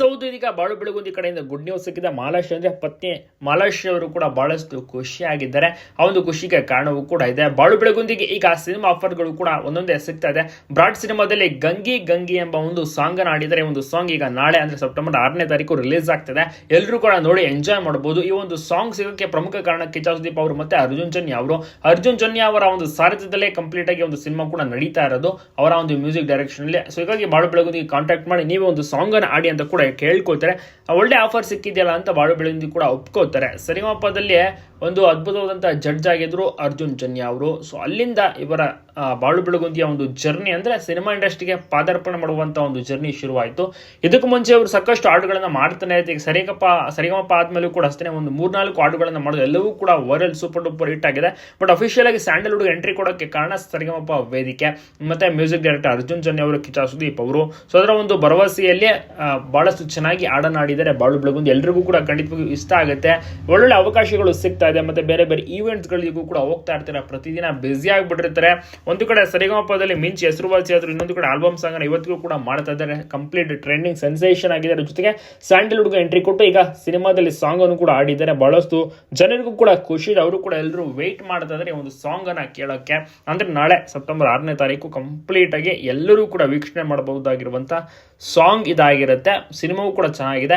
ಸೌದು ಬಾಳು ಬೆಳಗುಂದಿ ಕಡೆಯಿಂದ good news ಸಿಕ್ಕಿದ. ಮಾಲಾಶ್ರೀ ಅಂದ್ರೆ ಪತ್ನಿ ಮಾಲಾಶ್ರೀ ಅವರು ಕೂಡ ಬಹಳಷ್ಟು ಖುಷಿಯಾಗಿದ್ದಾರೆ ಆ ಒಂದು ಖುಷಿಗೆ ಕಾರಣವೂ ಕೂಡ ಇದೆ. ಬಾಳು ಬೆಳಗುಂದಿಗೆ ಈಗ ಸಿನಿಮಾ ಆಫರ್ಗಳು ಕೂಡ ಒಂದೊಂದೇ ಸಿಗ್ತಾ ಇದೆ. ಬ್ರಾಡ್ ಸಿನಿಮಾದಲ್ಲಿ ಗಂಗಿ ಗಂಗಿ ಎಂಬ ಒಂದು ಸಾಂಗ್ ಅನ್ನು ಆಡಿದರೆ ಒಂದು ಸಾಂಗ್ ಈಗ ನಾಳೆ ಅಂದ್ರೆ ಸೆಪ್ಟೆಂಬರ್ ಆರನೇ ತಾರೀಕು ರಿಲೀಸ್ ಆಗ್ತದೆ. ಎಲ್ಲರೂ ಕೂಡ ನೋಡಿ ಎಂಜಾಯ್ ಮಾಡಬಹುದು ಈ ಒಂದು ಸಾಂಗ್ ಸಿಗೋಕೆ ಪ್ರಮುಖ ಕಾರಣ ಚಾಸುದೀಪ್ ಸುದೀಪ್ ಅವರು ಮತ್ತೆ ಅರ್ಜುನ್ ಜನ್ಯ ಅವರು. ಅರ್ಜುನ್ ಜನ್ಯ ಅವರ ಒಂದು ಸಾರಥ್ಯದಲ್ಲೇ ಕಂಪ್ಲೀಟ್ ಆಗಿ ಒಂದು ಸಿನಿಮಾ ಕೂಡ ನಡೀತಾ ಇರೋದು. ಅವರ ಒಂದು ಮ್ಯೂಸಿಕ್ ಡೈರೆಕ್ಷನ್ ಅಲ್ಲಿ. ಸೊ ಹೀಗಾಗಿ ಬಾಳು ಬೆಳಗುಂದಿಗೆ ಕಾಂಟ್ಯಾಕ್ಟ್ ಮಾಡಿ, ನೀವೇ ಒಂದು ಸಾಂಗ್ ಅನ್ನು ಆಡಿ ಅಂತ ಕೂಡ ಕೇಳ್ಕೊಳ್ತಾರೆ. ಒಳ್ಳೆ ಆಫರ್ ಸಿಕ್ಕಿದೆಯಲ್ಲ ಅಂತ ಬಾಳು ಬೆಳಗುಂದಿ ಕೂಡ ಒಪ್ಕೋತಾರೆ. ಸರಿಗಮಪದಲ್ಲಿ ಒಂದು ಅದ್ಭುತವಾದಂತಹ ಜಡ್ಜ್ ಆಗಿದ್ರು ಅರ್ಜುನ್ ಜನ್ಯ ಅವರು. ಸೊ ಅಲ್ಲಿಂದ ಇವರ ಬಾಳು ಬೆಳಗುಂದಿಯ ಒಂದು ಜರ್ನಿ ಅಂದ್ರೆ ಸಿನಿಮಾ ಇಂಡಸ್ಟ್ರಿಗೆ ಪಾದಾರ್ಪಣೆ ಮಾಡುವಂತ ಒಂದು ಜರ್ನಿ ಶುರುವಾಯಿತು. ಇದಕ್ಕೂ ಮುಂಚೆ ಅವರು ಸಾಕಷ್ಟು ಹಾಡುಗಳನ್ನ ಮಾಡ್ತಾನೆ. ಈಗ ಸರಿಗಪ್ಪ ಸರಿಗಮಪ್ಪ ಆದ್ಮೇಲೂ ಕೂಡ ಅಷ್ಟೇ ಒಂದು ಮೂರ್ನಾಲ್ಕು ಹಾಡುಗಳನ್ನ ಮಾಡೋದು ಎಲ್ಲವೂ ಕೂಡ ವೈರಲ್ ಸೂಪರ್ ಡೂಪರ್ ಹಿಟ್ ಆಗಿದೆ. ಬಟ್ ಅಫಿಷಿಯಲ್ ಆಗಿ ಸ್ಯಾಂಡಲ್ವುಡ್ ಎಂಟ್ರಿ ಕೊಡೋಕ್ಕೆ ಕಾರಣ ಸರಿಗಮಪ್ಪ ವೇದಿಕೆ. ಮತ್ತೆ ಮ್ಯೂಸಿಕ್ ಡೈರೆಕ್ಟರ್ ಅರ್ಜುನ್ ಜನ್ಯ ಅವರು ಕಿಚಾ ಸುದೀಪ್ ಅವರು. ಸೊ ಅದರ ಒಂದು ಭರವಸೆಯಲ್ಲಿ ಆ, ಬಹಳಷ್ಟು ಚೆನ್ನಾಗಿ ಆಡನ್ನು ಬಾಳು ಬೆಳಗುಂದಿ. ಎಲ್ರಿಗೂ ಕೂಡ ಖಂಡಿತವಾಗಿಯೂ ಇಷ್ಟ ಆಗುತ್ತೆ. ಒಳ್ಳೊಳ್ಳೆ ಅವಕಾಶಗಳು ಸಿಗ್ತಾ ಇದೆ. ಮತ್ತೆ ಬೇರೆ ಬೇರೆ ಈವೆಂಟ್ಸ್ ಗಳಿಗೂ ಕೂಡ ಹೋಗ್ತಾ ಇರ್ತಾರೆ. ಪ್ರತಿದಿನ ಬ್ಯುಸಿ ಆಗಿಬಿಟ್ಟಿರ್ತಾರೆ. ಒಂದು ಕಡೆ ಸರಿಗಮಪದಲ್ಲಿ ಮಿಂಚ್ ಹೆಸರುವಾಸಿ ಆದ್ರು ಇನ್ನೊಂದು ಕಡೆ ಆಲ್ಬಮ್ ಸಾಂಗ್ ಇವತ್ತಿಗೂ ಕೂಡ ಮಾಡ್ತಾ ಇದ್ದಾರೆ. ಕಂಪ್ಲೀಟ್ ಟ್ರೆಂಡಿಂಗ್ ಸೆನ್ಸೇಷನ್ ಆಗಿದೆ ಅದ್ರ ಜೊತೆಗೆ ಸ್ಯಾಂಡಲ್ವುಡ್ ಎಂಟ್ರಿ ಕೊಟ್ಟು ಈಗ ಸಿನಿಮಾದಲ್ಲಿ ಸಾಂಗ್ ಅನ್ನು ಕೂಡ ಆಡಿದ್ದಾರೆ ಬಹಳಷ್ಟು ಜನರಿಗೂ ಕೂಡ ಖುಷಿ ಅವರು ಕೂಡ ಎಲ್ಲರೂ ವೆಯ್ಟ್ ಮಾಡ್ತಾ ಇದ್ದಾರೆ ಒಂದು ಸಾಂಗ್ ಅನ್ನ ಕೇಳೋಕ್ಕೆ. ಅಂದ್ರೆ ನಾಳೆ ಸೆಪ್ಟೆಂಬರ್ ಆರನೇ ತಾರೀಕು ಕಂಪ್ಲೀಟ್ ಆಗಿ ಎಲ್ಲರೂ ಕೂಡ ವೀಕ್ಷಣೆ ಮಾಡಬಹುದಾಗಿರುವಂತ ಸಾಂಗ್ ಇದಾಗಿರುತ್ತೆ. ಸಿನಿಮಾವು ಕೂಡ ಚೆನ್ನಾಗಿದೆ.